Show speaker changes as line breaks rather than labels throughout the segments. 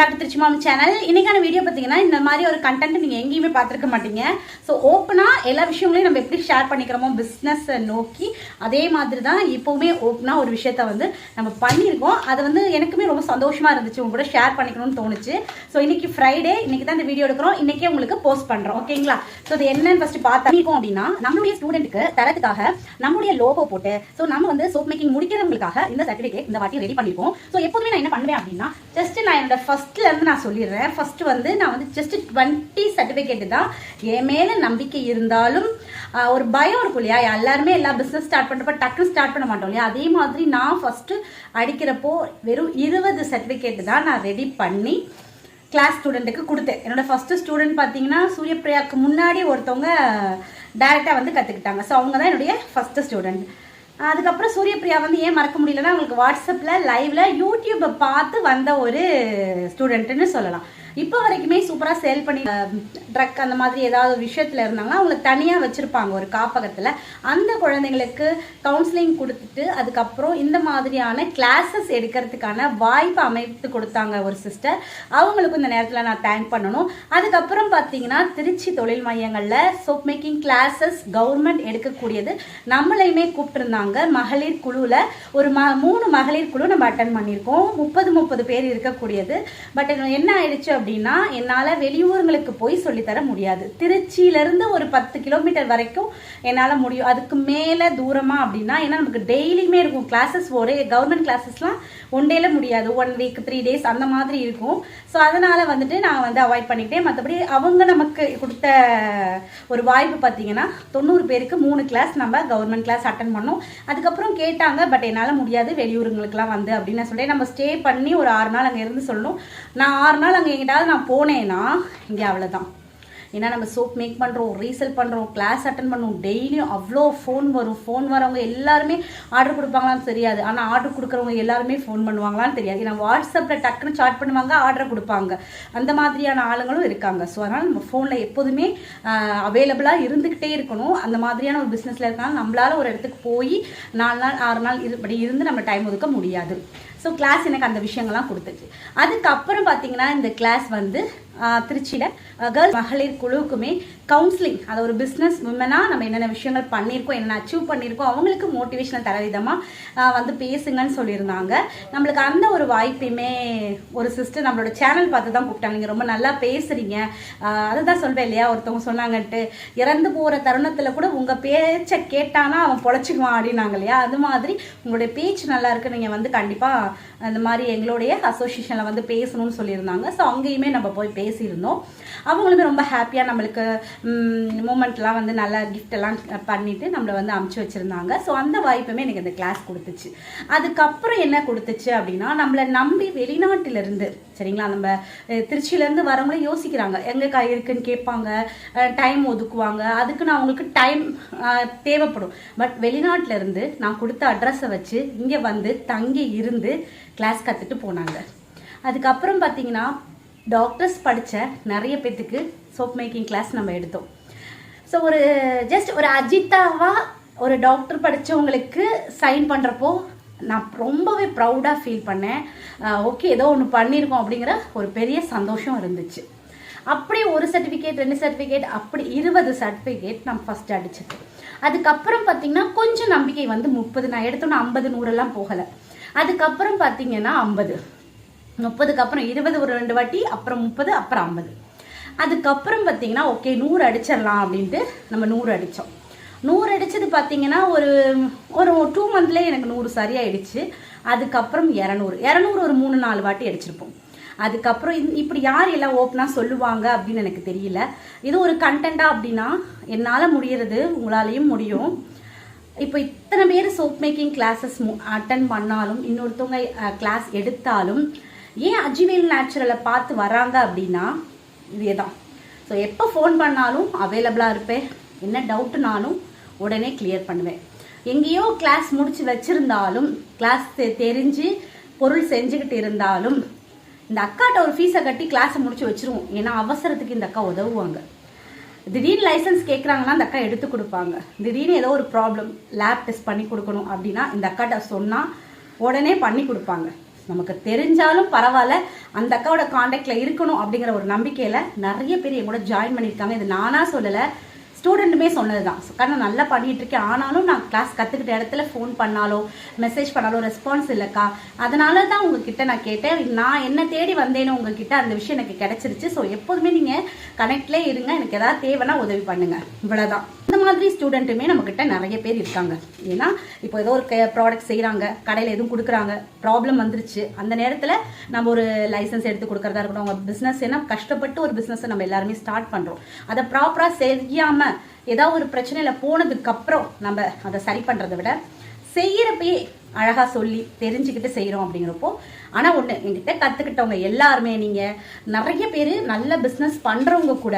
Back to Trichy mom channel இன்னைக்கான video பார்த்தீங்கன்னா இந்த மாதிரி ஒரு கண்டென்ட் நீங்கள் எங்கேயுமே பார்த்துருக்க மாட்டீங்க. ஸோ ஓப்பனாக எல்லா விஷயங்களையும் நம்ம எப்படி ஷேர் பண்ணிக்கிறோமோ பிஸ்னஸை நோக்கி அதே மாதிரி தான் இப்போவுமே ஓப்பனாக ஒரு விஷயத்த வந்து நம்ம பண்ணியிருக்கோம். அது வந்து எனக்குமே ரொம்ப சந்தோஷமாக இருந்துச்சு. உங்க கூட ஷேர் பண்ணிக்கணும்னு தோணுச்சு. ஸோ இன்னைக்கு ஃப்ரைடே இன்னைக்கு தான் இந்த வீடியோ எடுக்கிறோம். இன்னைக்கே உங்களுக்கு போஸ்ட் பண்ணுறோம் ஓகேங்களா ஸோ இது என்னன்னு ஃபஸ்ட்டு பார்த்துருக்கோம் அப்படின்னா நம்மளுடைய ஸ்டூடெண்ட்டுக்கு தரத்துக்காக நம்மளுடைய லோகோ போட்டு ஸோ நம்ம வந்து சோப் மேக்கிங் முடிக்கிறவங்களுக்காக இந்த சர்டிஃபிகேட் இந்த வாட்டி ரெடி பண்ணியிருக்கோம் ஸோ எப்போதுமே நான் என்ன பண்ணுவேன் அப்படின்னா ஜஸ்ட் நான் என்னோட ஃபஸ்ட் இருந்து நான் சொல்லிடுறேன். ஃபஸ்ட்டு வந்து நான் வந்து ஜஸ்ட் டுவெண்ட்டி சர்டிஃபிகேட்டு தான். என் மேல நம்பிக்கை இருந்தாலும் ஒரு பயம் இருக்கும் இல்லையா? எல்லாருமே எல்லா பிஸ்னஸ் ஸ்டார்ட் பண்ணுறப்ப டக்குன்னு ஸ்டார்ட் பண்ண மாட்டோம் இல்லையா? அதே மாதிரி நான் ஃபஸ்ட்டு அடிக்கிறப்போ வெறும் இருபது சர்டிஃபிகேட்டு தான் நான் ரெடி பண்ணி கிளாஸ் ஸ்டூடெண்ட்டுக்கு கொடுத்தேன். என்னோட ஃபஸ்ட்டு ஸ்டூடெண்ட் பார்த்தீங்கன்னா சூரியப்பிரியாவுக்கு முன்னாடி ஒருத்தவங்க டேரெக்டாக வந்து கற்றுக்கிட்டாங்க ஸோ அவங்க தான் என்னுடைய ஃபஸ்ட்டு ஸ்டூடெண்ட் அதுக்கப்புறம் சூரியப்பிரியா வந்து ஏன் மறக்க முடியலன்னா அவங்களுக்கு வாட்ஸ்அப்பில் லைவில் யூடியூப்பை பார்த்து வந்த ஒரு ஸ்டூடெண்ட்டுன்னு சொல்லலாம். இப்போ வரைக்குமே சூப்பராக சேல் பண்ணி ட்ரக் அந்த மாதிரி ஏதாவது ஒரு விஷயத்தில் இருந்தாங்கன்னா அவங்கள தனியாக வச்சுருப்பாங்க ஒரு காப்பகத்தில். அந்த குழந்தைங்களுக்கு கவுன்சிலிங் கொடுத்துட்டு அதுக்கப்புறம் இந்த மாதிரியான கிளாஸஸ் எடுக்கிறதுக்கான வாய்ப்பு அமைத்து கொடுத்தாங்க ஒரு சிஸ்டர் அவங்களுக்கும் இந்த நேரத்தில் நான் தேங்க் பண்ணணும். அதுக்கப்புறம் பார்த்தீங்கன்னா திருச்சி தொழில் மையங்களில் சோப் மேக்கிங் கிளாஸஸ் கவர்மெண்ட் எடுக்கக்கூடியது. நம்மளையுமே கூப்பிட்டுருந்தாங்க. மகளிர் குழுவில் ஒரு ம மூணு மகளிர் குழு நம்ம அட்டன் பண்ணியிருக்கோம். முப்பது முப்பது பேர் இருக்கக்கூடியது. பட் என்ன ஆயிடுச்சு அப்படின்னா என்னால் வெளியூருங்களுக்கு போய் சொல்லித்தர முடியாது. திருச்சியிலேருந்து ஒரு பத்து கிலோமீட்டர் வரைக்கும் என்னால் முடியும். அதுக்கு மேலே தூரமாக அப்படின்னா ஏன்னா நமக்கு டெய்லியுமே இருக்கும். கிளாஸஸ் ஒரே கவர்மெண்ட் கிளாஸஸ்லாம் ஒன் டேல முடியாது. ஒன் வீக் த்ரீ டேஸ் அந்த மாதிரி இருக்கும். ஸோ அதனால் வந்துட்டு நான் வந்து அவாய்ட் பண்ணிக்கிட்டேன். மற்றபடி அவங்க நமக்கு கொடுத்த ஒரு வாய்ப்பு பார்த்தீங்கன்னா தொண்ணூறு பேருக்கு மூணு கிளாஸ் நம்ம கவர்மெண்ட் கிளாஸ் அட்டன் பண்ணோம். அதுக்கப்புறம் கேட்டாங்க பட் என்னால் முடியாது. வெளியூருங்களுக்குலாம் வந்து அப்படின்னு நான் சொல்லிட்டு நம்ம ஸ்டே பண்ணி ஒரு ஆறு நாள் அங்கே இருந்து சொல்லணும். நான் ஆறு நாள் அங்கே எங்கிட்டாவது நான் போனேன்னா இங்கே அவ்வளோதான் ஏன்னா நம்ம சோப் மேக் பண்ணுறோம் ரீசெல் பண்ணுறோம் கிளாஸ் அட்டன் பண்ணுவோம் டெய்லியும் அவ்வளோ ஃபோன் வரும். ஃபோன் வரவங்க எல்லாருமே ஆர்டர் கொடுப்பாங்களான்னு தெரியாது. ஆனால் ஆர்டர் கொடுக்குறவங்க எல்லாருமே ஃபோன் பண்ணுவாங்களான்னு தெரியாது. ஏன்னா வாட்ஸ்அப்பில் டக்குன்னு சாட் பண்ணுவாங்க ஆர்டர் கொடுப்பாங்க. அந்த மாதிரியான ஆளுங்களும் இருக்காங்க. ஸோ அதனால் நம்ம ஃபோனில் எப்போதுமே அவைலபிளாக இருந்துக்கிட்டே இருக்கணும். அந்த மாதிரியான ஒரு பிஸ்னஸில் இருக்கனால நம்மளால ஒரு இடத்துக்கு போய் நாலு நாள் ஆறு நாள் இருபடி இப்படி இருந்து நம்ம டைம் ஒதுக்க முடியாது. ஸோ கிளாஸ் எனக்கு அந்த விஷயங்கள்லாம் கொடுத்துச்சு. அதுக்கப்புறம் பார்த்தீங்கன்னா இந்த கிளாஸ் வந்து திருச்சியில். கேர்ள்ஸ் மகளிர் குழுவுக்குமே கவுன்சிலிங் அதை ஒரு பிஸ்னஸ் உமனாக நம்ம என்னென்ன விஷயங்கள் பண்ணியிருக்கோம் என்னென்ன அச்சீவ் பண்ணியிருக்கோம் அவங்களுக்கு மோட்டிவேஷனல் தர விதமாக வந்து பேசுங்கன்னு சொல்லியிருந்தாங்க. நம்மளுக்கு அந்த ஒரு வாய்ப்பையுமே ஒரு சிஸ்டர் நம்மளோட சேனல் பார்த்து தான் கூப்பிட்டாங்க. நீங்கள் ரொம்ப நல்லா பேசுகிறீங்க அதுதான் சொல்வேன் இல்லையா? ஒருத்தவங்க சொன்னாங்கன்ட்டு இறந்து போகிற தருணத்தில் கூட உங்கள் பேச்சை கேட்டானா அவன் பொழைச்சிக்குவான் அப்படின்னாங்க இல்லையா? அது மாதிரி உங்களுடைய பேச்சு நல்லா இருக்கு. நீங்கள் வந்து கண்டிப்பாக அந்த மாதிரி எங்களுடைய அசோசியேஷனில் வந்து பேசணும்னு சொல்லியிருந்தாங்க. ஸோ அங்கேயுமே நம்ம போய் பேசியிருந்தோம். அவங்களுமே ரொம்ப ஹாப்பியாக நம்மளுக்கு மூமெண்ட்லாம் வந்து நல்ல கிஃப்டெல்லாம் எல்லாம் நம்மளை வந்து அமுச்சு வச்சுருந்தாங்க. ஸோ அந்த வாய்ப்புமே எனக்கு இந்த கிளாஸ் கொடுத்துச்சு. அதுக்கப்புறம் என்ன கொடுத்துச்சு அப்படின்னா நம்மளை நம்பி வெளிநாட்டிலிருந்து சரிங்களா நம்ம திருச்சியிலேருந்து வரவங்களே யோசிக்கிறாங்க. எங்கே கை இருக்குன்னு கேட்பாங்க. டைம் ஒதுக்குவாங்க. அதுக்கு நான் அவங்களுக்கு டைம் தேவைப்படும். பட் வெளிநாட்டிலேருந்து நான் கொடுத்த அட்ரஸை வச்சு இங்கே வந்து தங்கி இருந்து கிளாஸ் கற்றுட்டு போனாங்க. அதுக்கப்புறம் பார்த்தீங்கன்னா டாக்டர்ஸ் படித்த நிறைய பேத்துக்கு சோப் மேக்கிங் கிளாஸ் நம்ம எடுத்தோம். ஸோ ஒரு ஜஸ்ட் ஒரு அஜித்தாவாக ஒரு டாக்டர் படித்தவங்களுக்கு சைன் பண்ணுறப்போ நான் ரொம்பவே ப்ரௌடாக ஃபீல் பண்ணேன். ஓகே ஏதோ ஒன்று பண்ணியிருக்கோம் அப்படிங்கிற ஒரு பெரிய சந்தோஷம் இருந்துச்சு. அப்படி ஒரு சர்டிஃபிகேட் ரெண்டு சர்டிஃபிகேட் அப்படி இருபது சர்டிஃபிகேட் நான் ஃபர்ஸ்ட் அடிச்சது. அதுக்கப்புறம் பார்த்தீங்கன்னா கொஞ்சம் நம்பிக்கை வந்து முப்பது நான் எடுத்தோன்னே ஐம்பது நூறெல்லாம் போகலை. அதுக்கப்புறம் பார்த்தீங்கன்னா ஐம்பது. முப்பதுக்கு அப்புறம் இருபது ஒரு ரெண்டு வாட்டி அப்புறம் முப்பது அப்புறம் ஐம்பது. அதுக்கப்புறம் பார்த்தீங்கன்னா ஓகே நூறு அடிச்சிடலாம் அப்படின்ட்டு நம்ம நூறு அடித்தோம் நூறு அடித்தது பார்த்தீங்கன்னா ஒரு ஒரு டூ மந்த்லேயே எனக்கு நூறு சரியாயிடுச்சு. அதுக்கப்புறம் இரநூறு. இரநூறு ஒரு மூணு நாலு வாட்டி அடிச்சிருப்போம். அதுக்கப்புறம் இப்படி யார் எல்லாம் ஓப்பனாக சொல்லுவாங்க அப்படின்னு எனக்கு தெரியல. இது ஒரு கண்டென்ட்டாக அப்படின்னா என்னால் முடியறது உங்களாலேயும் முடியும். இப்போ இத்தனை பேர் சோப் மேக்கிங் கிளாஸஸ் அட்டன் பண்ணாலும் இன்னொருத்தவங்க கிளாஸ் எடுத்தாலும் ஏன் அஜிவேல் நேச்சுரலை பார்த்து வராங்க அப்படின்னா இதே தான் ஸோ எப்போ ஃபோன் பண்ணாலும் அவைலபிளாக இருப்பேன். என்ன டவுட்டுனாலும் உடனே கிளியர் பண்ணுவேன். எங்கேயோ கிளாஸ் முடிச்சு வச்சுருந்தாலும் கிளாஸ் தெரிஞ்சு பொருள் செஞ்சுக்கிட்டு இருந்தாலும் இந்த அக்காட்ட ஒரு ஃபீஸை கட்டி கிளாஸை முடிச்சு வச்சுருவோம். ஏன்னா அவசரத்துக்கு இந்த அக்கா உதவுவாங்க. திடீர்னு லைசன்ஸ் கேட்குறாங்கன்னா அந்த அக்கா எடுத்து கொடுப்பாங்க. திடீர்னு ஏதோ ஒரு ப்ராப்ளம் லேப் டெஸ்ட் பண்ணி கொடுக்கணும் அப்படின்னா இந்த அக்காட்ட சொன்னால் உடனே பண்ணி கொடுப்பாங்க. நமக்கு தெரிஞ்சாலும் பரவாயில்ல. அந்த அக்காவோட காண்டாக்ட்ல இருக்கணும் அப்படிங்கிற ஒரு நம்பிக்கையில நிறைய பேர் என் கூட ஜாயின் பண்ணியிருக்காங்க. இது நானா சொல்லலை ஸ்டூடெண்ட்டுமே சொன்னது தான் காரணம் நல்லா பண்ணிகிட்டு இருக்கேன். ஆனாலும் நான் கிளாஸ் கற்றுக்கிட்ட இடத்துல ஃபோன் பண்ணாலோ மெசேஜ் பண்ணாலோ ரெஸ்பான்ஸ் இல்லைக்கா. அதனால தான் உங்ககிட்ட நான் கேட்டேன். நான் என்ன தேடி வந்தேன்னு உங்ககிட்ட அந்த விஷயம் எனக்கு கிடச்சிருச்சு. ஸோ எப்போதுமே நீங்கள் கனெக்ட்லேயே இருங்க. எனக்கு எதாவது தேவைன்னா உதவி பண்ணுங்கள் இவ்வளோதான் இந்த மாதிரி ஸ்டூடெண்ட்டுமே நம்மக்கிட்ட நிறைய பேர் இருக்காங்க. ஏன்னா இப்போ ஏதோ ஒரு ப்ராடக்ட் செய்கிறாங்க கடையில் எதுவும் கொடுக்குறாங்க ப்ராப்ளம் வந்துருச்சு. அந்த நேரத்தில் நம்ம ஒரு லைசன்ஸ் எடுத்து கொடுக்கறதா இருக்கட்டும் அவங்க பிஸ்னஸ் ஏன்னா கஷ்டப்பட்டு ஒரு பிஸ்னஸை நம்ம எல்லாருமே ஸ்டார்ட் பண்ணுறோம் அதை ப்ராப்பராக செய்யாமல் ஏதாவது ஒரு பிரச்சனையில் போனதுக்கப்புறம் நம்ம அதை சரி பண்ணுறதை விட செய்கிறப்பயே அழகா சொல்லி தெரிஞ்சுக்கிட்டு செய்கிறோம் அப்படிங்கிறப்போ ஆனால் ஒன்று என்கிட்ட கற்றுக்கிட்டவங்க எல்லாருமே நீங்கள் நிறைய பேர் நல்ல பிஸ்னஸ் பண்ணுறவங்க கூட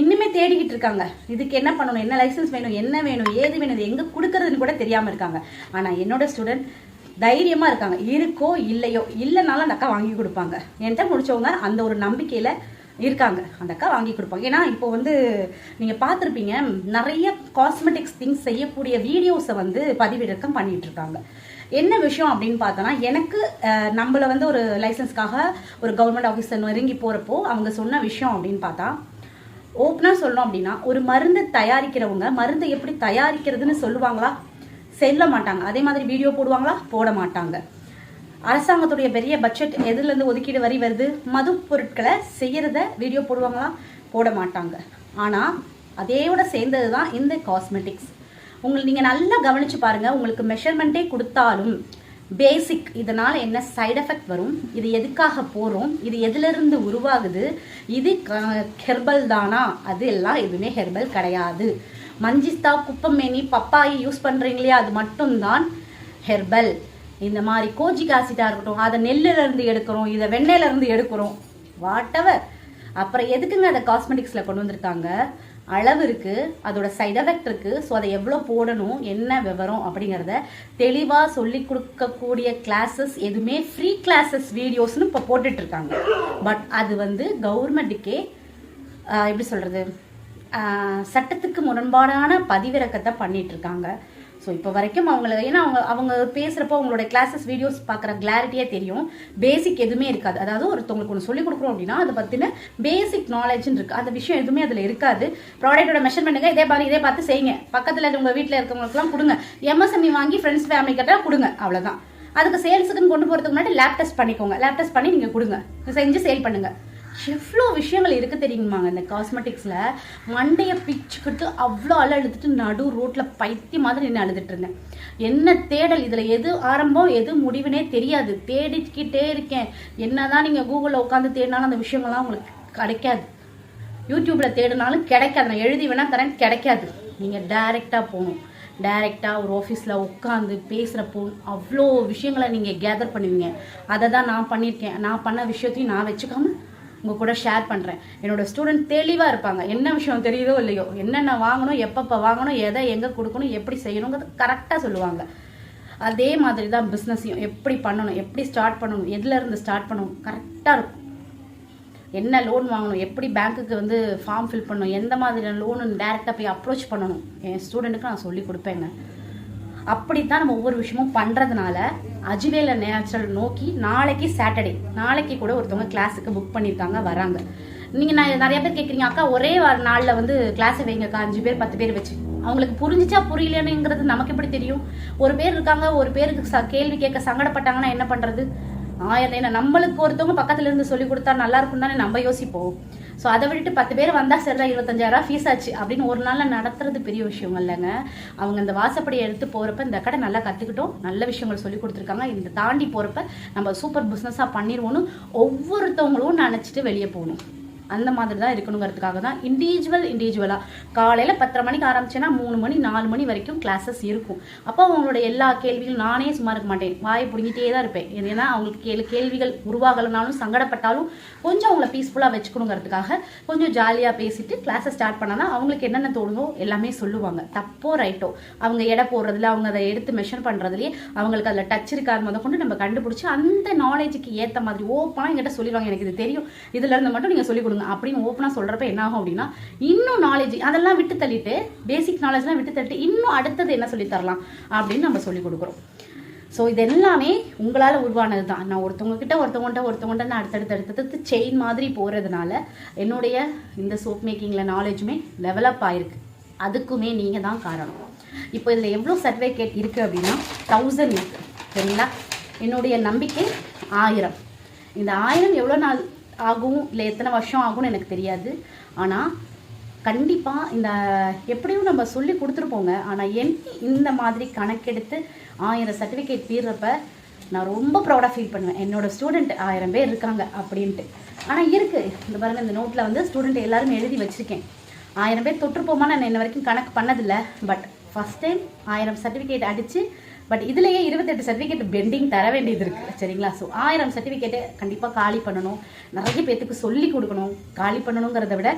இன்னுமே தேடிக்கிட்டு இருக்காங்க. இதுக்கு என்ன பண்ணணும்? என்ன லைசன்ஸ் வேணும்? என்ன வேணும்? ஏது வேணும்? இது எங்கே கொடுக்கறதுன்னு கூட தெரியாமல் இருக்காங்க. ஆனால் என்னோட ஸ்டூடெண்ட் தைரியமாக இருக்காங்க. இருக்கோ இல்லையோ இல்லைனாலும் அந்த அக்கா வாங்கி கொடுப்பாங்க. என்கிட்ட முடிச்சவங்க அந்த ஒரு நம்பிக்கையில் இருக்காங்க. அந்த அக்கா வாங்கி கொடுப்பாங்க. ஏன்னா இப்போ வந்து நீங்கள் பார்த்துருப்பீங்க நிறைய காஸ்மெட்டிக்ஸ் திங்ஸ் செய்யக்கூடிய வீடியோஸை வந்து பதிவிறக்கம் பண்ணிட்டு இருக்காங்க. என்ன விஷயம் அப்படின்னு பார்த்தோன்னா எனக்கு நம்மளை நம்மள வந்து ஒரு லைசன்ஸ்க்காக ஒரு கவர்மெண்ட் ஆஃபீஸர் நெருங்கி போகிறப்போ அவங்க சொன்ன விஷயம் அப்படின்னு பார்த்தா ஓப்பனாக சொல்லணும் அப்படின்னா ஒரு மருந்து தயாரிக்கிறவங்க மருந்தை எப்படி தயாரிக்கிறதுன்னு சொல்லுவாங்களா? செல்ல மாட்டாங்க. அதே மாதிரி வீடியோ போடுவாங்களா? போட மாட்டாங்க. அரசாங்கத்துடைய பெரிய பட்ஜெட் எதுலேருந்து ஒதுக்கீடு வரி வருது? மது பொருட்களை செய்கிறத வீடியோ போடுவாங்களா? போட மாட்டாங்க. ஆனால் அதேயோட சேர்ந்தது தான் இந்த காஸ்மெட்டிக்ஸ் உங்களை நீங்கள் நல்லா கவனித்து பாருங்கள் உங்களுக்கு மெஷர்மெண்ட்டே கொடுத்தாலும் பேசிக் இதனால் என்ன சைட் எஃபெக்ட் வரும்? இது எதுக்காக போகிறோம் இது எதிலிருந்து உருவாகுது? இது ஹெர்பல் தானா? அது எல்லாம் எதுவுமே ஹெர்பல் கிடையாது. மஞ்சிஸ்தா குப்பமேனி பப்பாயி யூஸ் பண்ணுறீங்களே அது மட்டும்தான் ஹெர்பல் இந்த மாதிரி கோஜிக் ஆசிட்டாக இருக்கட்டும் அதை நெல்லுலேருந்து எடுக்கிறோம் இதை வெண்ணெயிலேருந்து எடுக்கிறோம். வாட் எவர் அப்புறம் எதுக்குங்க அதை காஸ்மெட்டிக்ஸில் கொண்டு வந்திருக்காங்க? அளவு இருக்கு அதோட சைட் எஃபெக்ட் இருக்கு. ஸோ அதை எவ்வளோ போடணும் என்ன விவரம் அப்படிங்கிறத தெளிவாக சொல்லி கொடுக்கக்கூடிய கிளாஸஸ் எதுவுமே ஃப்ரீ கிளாஸஸ் வீடியோஸ்னு இப்போ போட்டுட்டு இருக்காங்க பட் அது வந்து கவர்மெண்ட்டுக்கே எப்படி சொல்றது சட்டத்துக்கு முரண்பாடான பதிவிறக்கத்தை பண்ணிட்டு இருக்காங்க ஸோ இப்போ வரைக்கும் அவங்கள ஏன்னா அவங்க அவங்க பேசுகிறப்போ அவங்களோட கிளாஸஸ் வீடியோஸ் பார்க்குற கிளாரிட்டியே தெரியும். பேசிக் எதுவுமே இருக்காது. அதாவது ஒருத்தவங்களுக்கு ஒன்று சொல்லிக் கொடுக்குறோம் அப்படின்னா அதை பற்றின பேசிக் நாலேஜ்னு இருக்குது அந்த விஷயம் எதுவுமே அதில் இருக்காது. ப்ராடக்ட்டோட மெஷர்மெண்ட்டுங்க இதே பாருங்க இதே பார்த்து செய்யுங்க. பக்கத்தில் உங்கள் வீட்டில் இருக்கவங்களுக்குலாம் கொடுங்க. எம்எஸ்எம்இ வாங்கி ஃப்ரெண்ட்ஸ் ஃபேமிலி கிட்ட கொடுங்க. அவ்வளோதான் அதுக்கு சேல்ஸுக்குன்னு கொண்டு போகிறதுக்கு முன்னாடி லேப் டெஸ்ட் பண்ணிக்கோங்க. லேப் டெஸ்ட் பண்ணி நீங்கள் கொடுங்க. செஞ்சு சேல் பண்ணுங்கள் எவ்வளோ விஷயங்கள் இருக்க தெரியுமாங்க இந்த காஸ்மெட்டிக்ஸில் மண்டையை பிச்சுக்கிட்டு அவ்வளோ அலை அழுதுட்டு நடு ரோட்டில் பைத்தி மாதிரி நின்று அழுதுட்டு இருந்தேன் என்ன தேடல்? இதில் எது ஆரம்பம் எது முடிவுனே தெரியாது. தேடிக்கிட்டே இருக்கேன். என்னதான் நீங்கள் கூகுளில் உட்காந்து தேடினாலும் அந்த விஷயங்கள்லாம் உங்களுக்கு கிடைக்காது. யூடியூப்பில் தேடினாலும் கிடைக்காது. நான் எழுதி வேணால் தரேன் கிடைக்காது. நீங்கள் டைரெக்டாக போகணும். டைரெக்டாக ஒரு ஆஃபீஸில் உட்காந்து பேசுகிறப்போ அவ்வளோ விஷயங்களை நீங்கள் கேதர் பண்ணுவீங்க. அதை தான் நான் பண்ணியிருக்கேன். நான் பண்ண விஷயத்தையும் நான் வச்சுக்காம உங்கள் கூட ஷேர் பண்ணுறேன் என்னோட ஸ்டூடெண்ட் தெளிவாக இருப்பாங்க. என்ன விஷயம் தெரியுதோ இல்லையோ என்னென்ன வாங்கணும் எப்பப்போ வாங்கணும் எதை எங்கே கொடுக்கணும் எப்படி செய்யணுங்கிறது கரெக்டாக சொல்லுவாங்க. அதே மாதிரி தான் பிஸ்னஸையும் எப்படி பண்ணணும் எப்படி ஸ்டார்ட் பண்ணணும் எதுலேருந்து ஸ்டார்ட் பண்ணணும் கரெக்டாக இருக்கும். என்ன லோன் வாங்கணும் எப்படி பேங்க்குக்கு வந்து ஃபார்ம் ஃபில் பண்ணணும் எந்த மாதிரியான லோனு டேரெக்டாக போய் அப்ரோச் பண்ணணும். என் ஸ்டூடெண்ட்டுக்கு நான் சொல்லி கொடுப்பேங்க. அப்படித்தான் நம்ம ஒவ்வொரு விஷயமும் பண்ணுறதுனால அஜிவேல நேச்சுரல் நோக்கி நாளைக்கு சாட்டர்டே நாளைக்கு கூட ஒருத்தவங்க கிளாஸுக்கு புக் பண்ணியிருக்காங்க வராங்க. நீங்கள் நான் நிறைய பேர் கேட்குறீங்க அக்கா ஒரே நாளில் வந்து கிளாஸ் வைங்கக்கா அஞ்சு பேர் பத்து பேர் வச்சு. அவங்களுக்கு புரிஞ்சிச்சா புரியலனுங்கிறது நமக்கு எப்படி தெரியும்? ஒரு பேர் இருக்காங்க ஒரு பேருக்கு ச- கேள்வி கேட்க சங்கடப்பட்டாங்கன்னா என்ன பண்ணுறது ஆயிரம் நம்மளுக்கு ஒருத்தவங்க பக்கத்துல இருந்து சொல்லி கொடுத்தா நல்லா இருக்கும் தானே நம்ம யோசிப்போம். ஸோ அதை விட்டுட்டு பத்து பேர் வந்தால் சரிதான் இருபத்தஞ்சாயிரம் ஃபீஸ் ஆச்சு. அப்படின்னு ஒரு நாளில் நடத்துறது பெரிய விஷயம் இல்லைங்க. அவங்க இந்த வாசப்படியை எடுத்து போகிறப்ப இந்த கடை நல்லா கற்றுக்கிட்டோம் நல்ல விஷயங்கள் சொல்லி கொடுத்துருக்காங்க. இந்த தாண்டி போகிறப்ப நம்ம சூப்பர் பிஸ்னஸாக பண்ணிடுவோன்னு ஒவ்வொருத்தவங்களும் நினச்சிட்டு வெளியே போகணும். அந்த மாதிரி தான் இருக்கணுங்கிறதுக்காக தான் இண்டிவிஜுவல் இண்டிவிஜுவலாக காலையில் பத்தரை மணிக்கு ஆரம்பிச்சேன்னா மூணு மணி நாலு மணி வரைக்கும் கிளாஸஸ் இருக்கும். அப்போ அவங்களோட எல்லா கேள்விகளும் நானே சும்மா இருக்க மாட்டேன். வாயை பிடிங்கிட்டே தான் இருப்பேன். ஏன்னா அவங்களுக்கு கேள்வி கேள்விகள் உருவாகலனாலும் சங்கடப்பட்டாலும் கொஞ்சம் அவங்கள பீஸ்ஃபுல்லாக வச்சுக்கணுங்கிறதுக்காக கொஞ்சம் ஜாலியாக பேசிட்டு கிளாஸை ஸ்டார்ட் பண்ணால் தான் அவங்களுக்கு என்னென்ன தோணுதோ எல்லாமே சொல்லுவாங்க. தப்போ ரைட்டோ அவங்க எடை போடுறதுல அவங்க அதை எடுத்து மெஷர் பண்ணுறதுலேயே அவங்களுக்கு அதில் டச் இருக்காது முத கொண்டு நம்ம கண்டுபிடிச்சி அந்த நாலேஜுக்கு ஏற்ற மாதிரி ஓப்பனாக என்கிட்ட சொல்லிடுவாங்க. எனக்கு இது தெரியும். இதுலேருந்து மட்டும் நீங்கள் சொல்லிக் கொடுங்க. அப்படின்னு ஓப்பனாக சொல்கிறப்ப என்ன ஆகும் அப்படின்னா இன்னும் நாலேஜ் அதெல்லாம் விட்டு தள்ளிட்டு பேசிக் நாலேஜ்லாம் விட்டு தள்ளிட்டு இன்னும் அடுத்தது என்ன சொல்லி தரலாம் அப்படின்னு நம்ம சொல்லி கொடுக்குறோம். ஸோ இது எல்லாமே உங்களால் உருவானது தான் நான் ஒருத்தவங்கக்கிட்ட ஒருத்தவங்கள்ட்ட ஒருத்தவங்கள்ட்ட நான் அடுத்தடுத்து அடுத்தடுத்து செயின் மாதிரி போகிறதுனால என்னுடைய இந்த சோப் மேக்கிங்கில் நாலேஜுமே டெவலப் ஆயிருக்கு. அதுக்குமே நீங்கள் தான் காரணம். இப்போ இதில் எவ்வளோ சர்டிஃபிகேட் இருக்குது அப்படின்னா தௌசண்ட் இருக்குது சரிங்களா? என்னுடைய நம்பிக்கை ஆயிரம். இந்த ஆயிரம் எவ்வளோ நாள் ஆகும் இல்லை எத்தனை வருஷம் ஆகும்னு எனக்கு தெரியாது. ஆனால் கண்டிப்பாக இந்த எப்படியும் நம்ம சொல்லி கொடுத்துருப்போங்க. ஆனால் என் இந்த மாதிரி கணக்கெடுத்து ஆயிரம் சர்டிஃபிகேட் தீர்றப்ப நான் ரொம்ப ப்ரௌடாக ஃபீல் பண்ணுவேன். என்னோட ஸ்டூடெண்ட் ஆயிரம் பேர் இருக்காங்க அப்படின்ட்டு. ஆனால் இருக்குது இந்த பாருங்கள் இந்த நோட்டில் வந்து ஸ்டூடெண்ட் எல்லாரும் எழுதி வச்சுருக்கேன். ஆயிரம் பேர் தொற்றுப்போமா நான் இன்ன வரைக்கும் கணக்கு பண்ணதில்லை. பட் ஃபஸ்ட் டைம் ஆயிரம் சர்டிஃபிகேட் அடித்து பட் இதுலேயே இருபத்தெட்டு சர்டிஃபிகேட் பெண்டிங் தர வேண்டியது இருக்குது சரிங்களா? ஸோ ஆயிரம் சர்டிஃபிகேட்டை கண்டிப்பாக காலி பண்ணணும். நிறைய பேர்த்துக்கு சொல்லி கொடுக்கணும். காலி பண்ணணுங்கிறத விட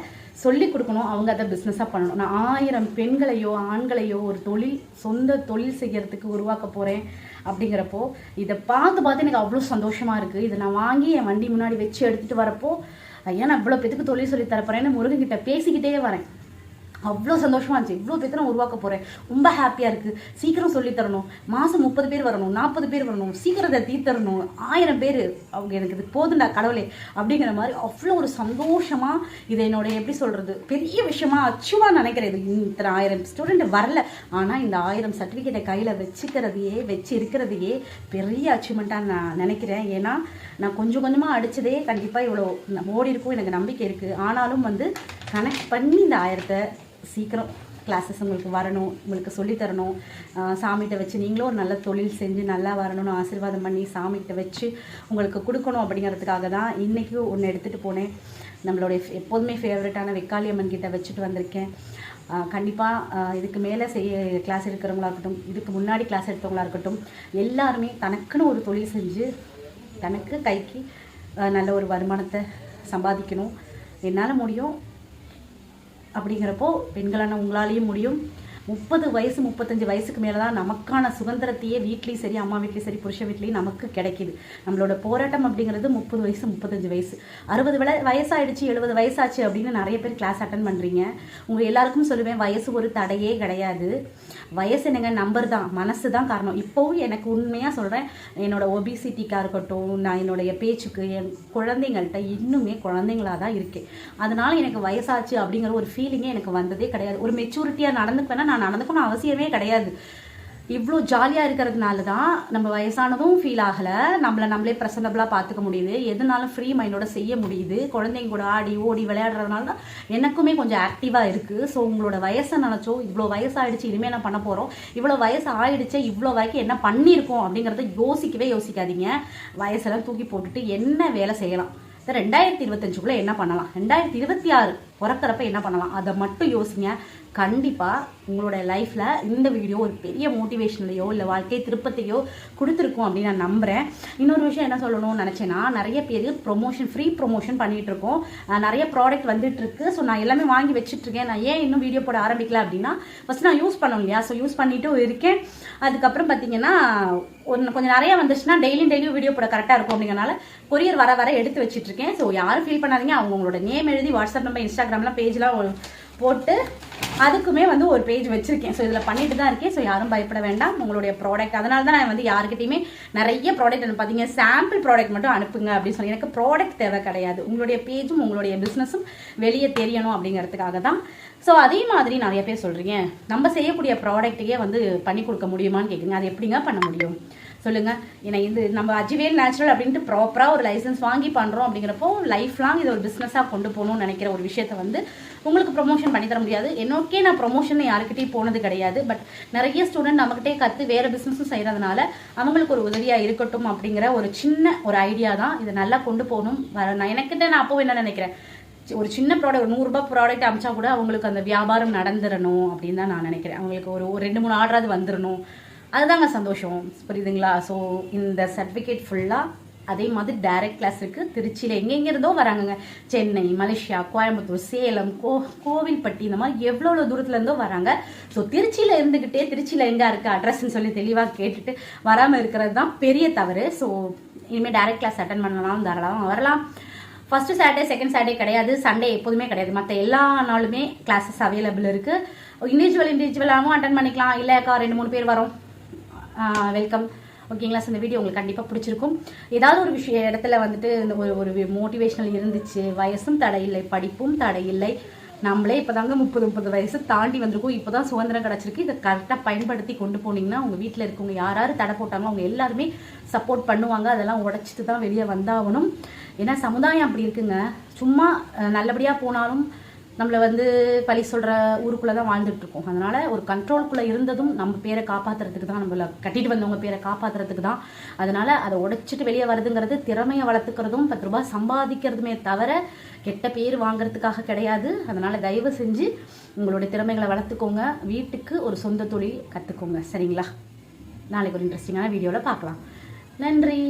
சொல்லி கொடுக்கணும். அவங்க அதை பிஸ்னஸாக பண்ணணும். நான் ஆயிரம் பெண்களையோ ஆண்களையோ ஒரு தொழில் சொந்த தொழில் செய்யறதுக்கு உருவாக்க போகிறேன் அப்படிங்கிறப்போ இதை பார்த்து பார்த்து எனக்கு அவ்வளோ சந்தோஷமாக இருக்குது இதை நான் வாங்கி என் வண்டி முன்னாடி வச்சு எடுத்துகிட்டு வரப்போ ஐயா நான் இவ்வளோ பேத்துக்கு தொழில் சொல்லி தரப்போறேன்னு முருகன்கிட்ட பேசிக்கிட்டே வரேன். அவ்வளோ சந்தோஷமாக இருந்துச்சு. இவ்வளோ பேர்த்த நான் உருவாக்க போகிறேன் ரொம்ப ஹாப்பியாக இருக்குது சீக்கிரம் சொல்லித்தரணும் மாதம் முப்பது பேர் வரணும். நாற்பது பேர் வரணும். சீக்கிரத்தை தீர்த்தரணும். ஆயிரம் பேர். அவங்க எனக்கு இது போதுண்டா கடவுளே. அப்படிங்கிற மாதிரி அவ்வளோ ஒரு சந்தோஷமாக இதை என்னோட எப்படி சொல்கிறது பெரிய விஷயமா அச்சுவாக நினைக்கிறேன். இது இத்தனை ஆயிரம் ஸ்டூடெண்ட் வரல. ஆனால் இந்த ஆயிரம் சர்டிஃபிகேட்டை கையில் வச்சுக்கிறதையே வச்சு இருக்கிறதையே பெரிய அச்சீவ்மெண்ட்டாக நான் நினைக்கிறேன். ஏன்னா நான் கொஞ்சம் கொஞ்சமாக அடித்ததே கண்டிப்பாக இவ்வளோ. ஓடி இருக்கும். எனக்கு நம்பிக்கை இருக்குது ஆனாலும் வந்து கனெக்ட் பண்ணி இந்த ஆயிரத்தை சீக்கிரம் கிளாஸஸ் உங்களுக்கு வரணும் உங்களுக்கு சொல்லித்தரணும். சாமிகிட்ட வச்சு நீங்களும் ஒரு நல்ல தொழில் செஞ்சு நல்லா வரணும்னு ஆசீர்வாதம் பண்ணி சாமிகிட்ட வச்சு உங்களுக்கு கொடுக்கணும் அப்படிங்கிறதுக்காக தான் இன்றைக்கி ஒன்று எடுத்துகிட்டு போனேன். நம்மளுடைய எப்போதுமே ஃபேவரட்டான வெக்காளி அம்மன் கிட்ட வச்சுட்டு வந்திருக்கேன். கண்டிப்பாக இதுக்கு மேலே செய்ய கிளாஸ் எடுக்கிறவங்களா இருக்கட்டும் இதுக்கு முன்னாடி கிளாஸ் எடுத்தவங்களா இருக்கட்டும் எல்லாருமே தனக்குன்னு ஒரு தொழில் செஞ்சு தனக்கு கைக்கு நல்ல ஒரு வருமானத்தை சம்பாதிக்கணும். என்னால் முடியும். அப்படிங்கிறப்போ பெண்களான உங்களாலேயும் முடியும். முப்பது வயசு முப்பத்தஞ்சு வயசுக்கு மேலே தான் நமக்கான சுதந்திரத்தையே வீட்லேயும் சரி அம்மா வீட்லேயும் சரி புருஷ வீட்லேயும் நமக்கு கிடைக்கிது. நம்மளோட போராட்டம் அப்படிங்கிறது முப்பது வயசு முப்பத்தஞ்சு வயசு. அறுபது வில வயசாயிடுச்சு எழுபது வயசாச்சு அப்படின்னு நிறைய பேர் கிளாஸ் அட்டன் பண்ணுறீங்க உங்கள் எல்லாருக்கும் சொல்லுவேன் வயசு ஒரு தடையே கிடையாது. வயசு என்னங்க நம்பர் தான் மனசு தான் காரணம். இப்போவும் எனக்கு உண்மையாக சொல்கிறேன் என்னோட ஒபிசிட்டிக்காக இருக்கட்டும் நான் என்னுடைய பேச்சுக்கு என் குழந்தைங்கள்ட்ட இன்னுமே குழந்தைங்களா தான் இருக்கேன். அதனால எனக்கு வயசாச்சு அப்படிங்கிற ஒரு ஃபீலிங்கே எனக்கு வந்ததே கிடையாது. ஒரு மெச்சூரிட்டியாக நடந்துக்குவேன்னா நான் நடந்துக்கணும் அவசியமே கிடையாது. இவ்வளோ ஜாலியாக இருக்கிறதுனால தான் நம்ம வயசானதும் ஃபீல் ஆகலை. நம்மளை நம்மளே ப்ரெசன்டபுளாக பார்த்துக்க முடியுது. எதுனாலும் ஃப்ரீ மைண்டோட செய்ய முடியுது. குழந்தைங்க கூட ஆடி ஓடி விளையாடுறதுனால தான் எனக்குமே கொஞ்சம் ஆக்டிவாக இருக்குது ஸோ உங்களோட வயசை நினச்சோ இவ்வளோ வயசாயிடுச்சு இனிமேல் என்ன பண்ண போகிறோம் இவ்வளோ வயசு ஆயிடுச்சு இவ்வளோ வரைக்கும் என்ன பண்ணியிருக்கோம் அப்படிங்கிறத யோசிக்கவே யோசிக்காதீங்க. வயசெல்லாம் தூக்கி போட்டுட்டு என்ன வேலை செய்யலாம்? ரெண்டாயிரத்தி இருபத்தஞ்சுக்குள்ளே என்ன பண்ணலாம்? ரெண்டாயிரத்தி இருபத்தி ஆறு பிறக்கிறப்ப என்ன பண்ணலாம்? அதை மட்டும் யோசிங்க. கண்டிப்பாக உங்களோட லைஃப்பில் இந்த வீடியோ ஒரு பெரிய மோட்டிவேஷன்லையோ இல்லை வாழ்க்கை திருப்பத்தையோ கொடுத்துருக்கோம் அப்படின்னு நான் நம்புகிறேன் இன்னொரு விஷயம் என்ன சொல்லணும்னு நினச்சேன்னா நிறைய பேர் ப்ரொமோஷன் ஃப்ரீ ப்ரொமோஷன் பண்ணிகிட்ருக்கோம் நிறைய ப்ராடக்ட் வந்துட்டுருக்கு ஸோ நான் எல்லாமே வாங்கி வச்சுட்ருக்கேன் நான் ஏன் இன்னும் வீடியோ போட ஆரம்பிக்கல அப்படின்னா ஃபஸ்ட் நான் யூஸ் பண்ணணும் இல்லையா? ஸோ யூஸ் பண்ணிட்டு இருக்கேன். அதுக்கப்புறம் பார்த்தீங்கன்னா ஒன்று கொஞ்சம் நிறைய வந்துச்சுன்னா டெய்லியும் டெய்லியும் வீடியோ போட கரெக்டாக இருக்கும் அப்படிங்கறனால கொரியர் வர வர எடுத்து வச்சிட்டு இருக்கேன். ஸோ யாரும் ஃபீல் பண்ணாதீங்க. அவங்க உங்களோட நேம் எழுதி வாட்ஸ்அப் நம்பர் இன்ஸ்டாகிராம்லாம் பேஜ்லாம் போட்டு அதுக்குமே வந்து ஒரு பேஜ் வச்சிருக்கேன். ஸோ இதில் பண்ணிட்டு தான் இருக்கேன். ஸோ யாரும் பயப்பட வேண்டாம். உங்களுடைய ப்ராடக்ட் அதனால தான் நான் வந்து யாருக்கிட்டையுமே நிறைய ப்ராடக்ட் பார்த்தீங்க சாம்பிள் ப்ராடக்ட் மட்டும் அனுப்புங்க அப்படின்னு சொல்லி. எனக்கு ப்ராடக்ட் தேவை கிடையாது. உங்களுடைய பேஜும் உங்களுடைய பிஸ்னஸும் வெளியே தெரியணும் அப்படிங்கிறதுக்காக தான். ஸோ அதே மாதிரி நிறைய பேர் சொல்கிறீங்க நம்ம செய்யக்கூடிய ப்ராடக்ட்டையே வந்து பண்ணி கொடுக்க முடியுமான்னு கேட்குங்க அது எப்படிங்க பண்ண முடியும்? சொல்லுங்க. ஏன்னா இது நம்ம அஜிவேல் நேச்சுரல் அப்படின்ட்டு ப்ராப்பராக ஒரு லைசன்ஸ் வாங்கி பண்ணுறோம் அப்படிங்கிறப்போ லைஃப் லாங் இதை ஒரு பிஸ்னஸாக கொண்டு போகணும்னு நினைக்கிற ஒரு விஷயத்த வந்து உங்களுக்கு ப்ரொமோஷன் பண்ணி தர முடியாது. என்னோக்கே நான் ப்ரொமோஷன் யாருக்கிட்டையும் போனது கிடையாது. பட் நிறைய ஸ்டூடெண்ட் நம்மகிட்டே கற்று வேறு பிஸ்னஸும் செய்கிறதுனால அவங்களுக்கு ஒரு உதவியாக இருக்கட்டும் அப்படிங்கிற ஒரு சின்ன ஒரு ஐடியா தான் இதை நல்லா கொண்டு போகணும். வர நான் எனக்கிட்ட நான் அப்போ என்ன நினைக்கிறேன்? ஒரு சின்ன ப்ராடக்ட் ஒரு நூறுரூபா ப்ராடக்ட் அமைச்சா கூட அவங்களுக்கு அந்த வியாபாரம் நடந்துடணும் அப்படின்னு தான் நான் நினைக்கிறேன். அவங்களுக்கு ஒரு ஒரு ரெண்டு மூணு ஆர்டராது வந்துடணும். அதுதாங்க சந்தோஷம். புரியுதுங்களா? ஸோ இந்த சர்டிஃபிகேட் ஃபுல்லாக அதே மாதிரி டைரக்ட் கிளாஸ் இருக்குது திருச்சியில் எங்கெங்கே இருந்தோ வராங்கங்க. சென்னை மலேசியா கோயம்புத்தூர் சேலம் கோ கோவில்பட்டி இந்த மாதிரி எவ்வளோ எவ்வளோ தூரத்துலேருந்தோ வராங்க. ஸோ திருச்சியில் இருந்துக்கிட்டே திருச்சியில் எங்கே இருக்குது அட்ரஸ்ன்னு சொல்லி தெளிவாக கேட்டுட்டு வராமல் இருக்கிறது தான் பெரிய தவறு. ஸோ இனிமேல் டைரக்ட் கிளாஸ் அட்டன் பண்ணலாம் தாராளமாக வரலாம். ஃபர்ஸ்ட் சாட்டர்டே செகண்ட் சாட்டர்டே கிடையாது. சண்டே எப்போதுமே கிடையாது. மற்ற எல்லா நாளுமே கிளாஸஸ் அவைலபிள் இருக்குது இண்டிவிஜுவல் இண்டிவிஜுவலாகவும் அட்டன் பண்ணிக்கலாம். இல்லைக்கா ரெண்டு மூணு பேர் வரோம். வெல்கம் ஓகேங்களா ஸோ இந்த வீடியோ உங்களுக்கு கண்டிப்பாக பிடிச்சிருக்கும். ஏதாவது ஒரு விஷய இடத்துல வந்துட்டு இந்த ஒரு ஒரு மோட்டிவேஷனல் இருந்துச்சு வயசும் தடையில்லை படிப்பும் தடையில்லை நம்மளே இப்போ தாங்க முப்பது முப்பது வயசு தாண்டி வந்திருக்கோம் இப்போ தான் சுதந்திரம் கிடச்சிருக்கு. இதை கரெக்டாக பயன்படுத்தி கொண்டு போனீங்கன்னா உங்கள் வீட்டில் இருக்கவங்க யார் யார் தடை போட்டாங்களோ அவங்க எல்லாருமே சப்போர்ட் பண்ணுவாங்க. அதெல்லாம் உடைச்சிட்டு தான் வெளியே வந்தாகணும். ஏன்னா சமுதாயம் அப்படி இருக்குங்க. சும்மா நல்லபடியாக போனாலும் நம்மளை வந்து பழி சொல்கிற ஊருக்குள்ளே தான் வாழ்ந்துட்டு இருக்கோம் ஒரு கண்ட்ரோல்குள்ளே இருந்ததும் நம்ம பேரை காப்பாற்றுறதுக்கு தான் நம்மளை கட்டிட்டு வந்தவங்க பேரை காப்பாற்றுறதுக்கு தான். அதனால் அதை உடைச்சிட்டு வெளியே வருதுங்கிறது திறமையை வளர்த்துக்கிறதும் பத்து ரூபாய் சம்பாதிக்கிறதுமே தவிர கெட்ட பேர் வாங்குறதுக்காக கிடையாது. அதனால் தயவு செஞ்சு உங்களுடைய திறமைகளை வளர்த்துக்கோங்க. வீட்டுக்கு ஒரு சொந்த தொழில் கற்றுக்கோங்க சரிங்களா? நாளைக்கு ஒரு இன்ட்ரெஸ்டிங்கான வீடியோவில் பார்க்கலாம். நன்றி.